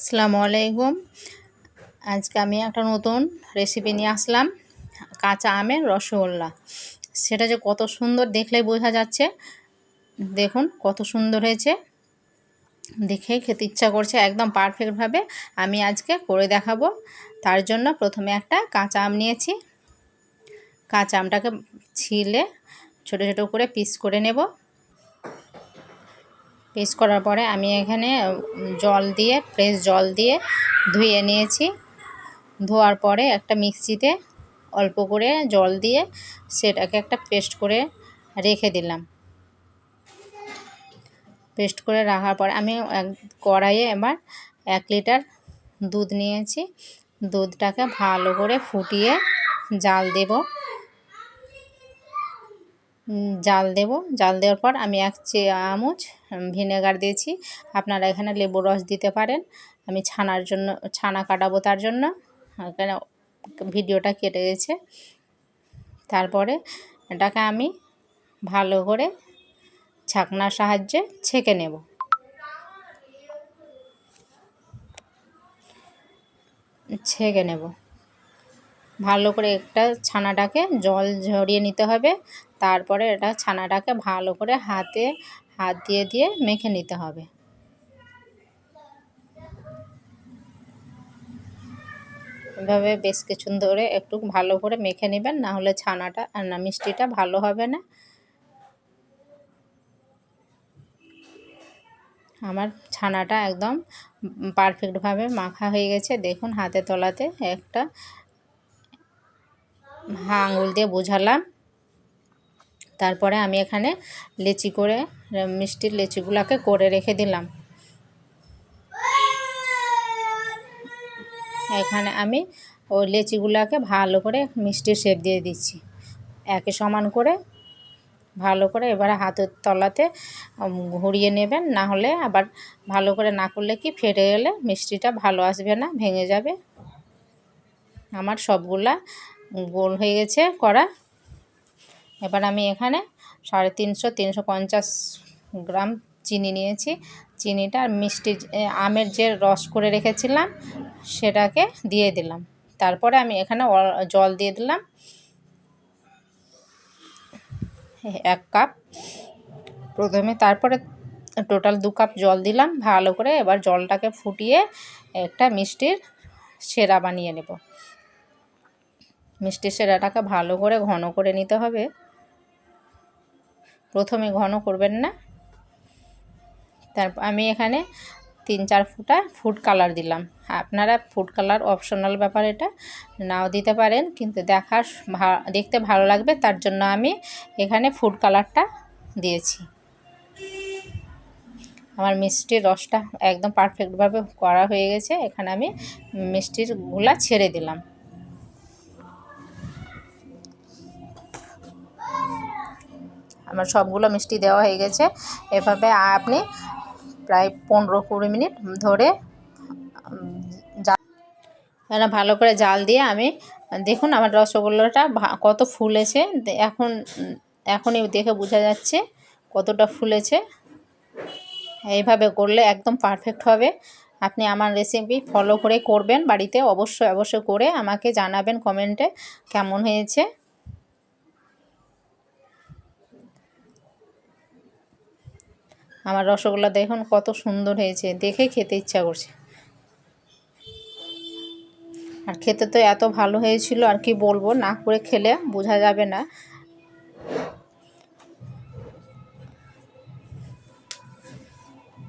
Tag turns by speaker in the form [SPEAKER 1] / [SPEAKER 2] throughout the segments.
[SPEAKER 1] আসসালামু আলাইকুম। আজকে আমি একটা নতুন রেসিপি নিয়ে আসলাম, কাঁচা আমের রসগোল্লা। সেটা যে কত সুন্দর দেখলেই বোঝা যাচ্ছে। দেখুন কত সুন্দর হয়েছে। দেখে খেতে ইচ্ছা করছে একদম পারফেক্টভাবে আমি আজকে করে দেখাবো। তার জন্য প্রথমে একটা কাঁচা আম নিয়েছি। কাঁচা আমটাকে ছিলে ছোটো ছোটো করে পিস করে নেব। পিস করার পরে আমি এখানে জল দিয়ে ফ্রেশ জল দিয়ে ধুয়ে নিয়েছি। ধোয়ার পরে একটা মিক্সিতে অল্প করে জল দিয়ে সেটাকে একটা পেস্ট করে রেখে দিলাম। পেস্ট করে রাখার পরে আমি এক কড়াইয়ে এবার এক লিটার দুধ নিয়েছি। দুধটাকে ভালো করে ফুটিয়ে জাল দেব। জাল দেব। জাল দেওয়ার পর আমি এক চে চামচ ভিনেগার দিয়েছি। আপনারা এখানে লেবুর রস দিতে পারেন। আমি ছানার জন্য, ছানা কাটাবো তার জন্য। এখানে ভিডিওটা কেটে গেছে। তারপরে এটাকে আমি ভালো করে ছাকনার সাহায্যে ছেঁকে নেব। ছেঁকে নেব। ভালো করে একটা ছানাটাকে জল ঝরিয়ে নিতে হবে। তারপরে এটা ছানাটাকে ভালো করে হাতে, হাত দিয়ে দিয়ে মেখে নিতে হবে। এভাবে বেশ কিছু ধরে একটু ভালো করে মেখে নেবেন, না হলে ছানাটা না, মিষ্টিটা ভালো হবে না। আমার ছানাটা একদম পারফেক্টভাবে মাখা হয়ে গেছে। দেখুন হাতে তলাতে একটা আঙুল দিয়ে বোঝালাম। তারপরে আমি এখানে লেচি করে, মিষ্টির লেচিগুলোকে করে রেখে দিলাম। এখানে আমি ওই লেচিগুলোকে ভালো করে মিষ্টির শেপ দিয়ে দিচ্ছি। একে সমান করে, ভালো করে এবারে হাতের তলাতে ঘুরিয়ে নেবেন, না হলে আবার ভালো করে না করলে কি ফেটে গেলে মিষ্টিটা ভালো আসবে না, ভেঙে যাবে। আমার সবগুলা গোল হয়ে গেছে করা। এবার আমি এখানে সাড়ে তিনশো তিনশো পঞ্চাশ গ্রাম চিনি নিয়েছি। চিনিটা আর মিষ্টি আমের যে রস করে রেখেছিলাম সেটাকে দিয়ে দিলাম। তারপরে আমি এখানে জল দিয়ে দিলাম। এক কাপ প্রথমে তারপরে টোটাল দু কাপ জল দিলাম। ভালো করে এবার জলটাকে ফুটিয়ে একটা মিষ্টির সেরা বানিয়ে নেব। মিষ্টির সেরাটাকে ভালো করে ঘন করে নিতে হবে। প্রথমে ঘন করবেন না। তারপর আমি এখানে তিন চার ফুটা ফুড কালার দিলাম। আপনারা ফুড কালার অপশনাল ব্যাপার এটা নাও দিতে পারেন, কিন্তু দেখার দেখতে ভালো লাগবে, তার জন্য আমি এখানে ফুড কালারটা দিয়েছি। আমার মিষ্টির রসটা একদম পারফেক্টভাবে করা হয়ে গেছে, এখানে আমি মিষ্টিরগুলা ছেড়ে দিলাম। আমার সবগুলো মিষ্টি দেওয়া হয়ে গেছে। এভাবে আপনি প্রায় পনেরো কুড়ি মিনিট ধরে জাল ভালো করে জাল দিয়ে আমি, দেখুন আমার রসগোল্লাটা কত ফুলেছে। এখন, এখনই দেখে বোঝা যাচ্ছে কতটা ফুলেছে। এইভাবে করলে একদম পারফেক্ট হবে। আপনি আমার রেসিপি ফলো করে করবেন বাড়িতে, অবশ্যই অবশ্যই করে আমাকে জানাবেন কমেন্টে কেমন হয়েছে। আমার রসগোল্লা দেখুন, কত সুন্দর হয়েছে। দেখে খেতে ইচ্ছা করছে। আর খেতে তো এত ভালো হয়েছিল, আর কি বলব, না করে খেলে বোঝা যাবে না।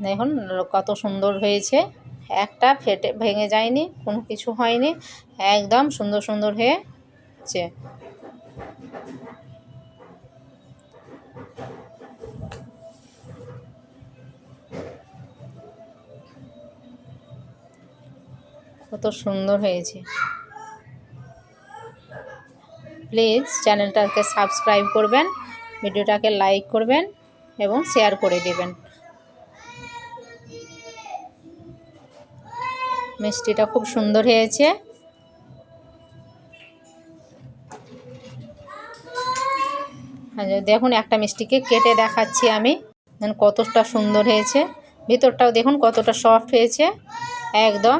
[SPEAKER 1] দেখুন, কত সুন্দর হয়েছে। একটা ফেটে ভেঙে যায়নি, কোনো কিছু হয়নি, একদম সুন্দর সুন্দর হয়েছে। কত সুন্দর হয়েছে। প্লিজ চ্যানেলটাকে সাবস্ক্রাইব করবেন ভিডিওটাকে লাইক করবেন এবং শেয়ার করে দেবেন। মিষ্টিটা খুব সুন্দর হয়েছে। দেখুন, একটা মিষ্টিকে কেটে দেখাচ্ছি আমি। কতটা সুন্দর হয়েছে। ভিতরটাও দেখুন, কতটা সফট হয়েছে। একদম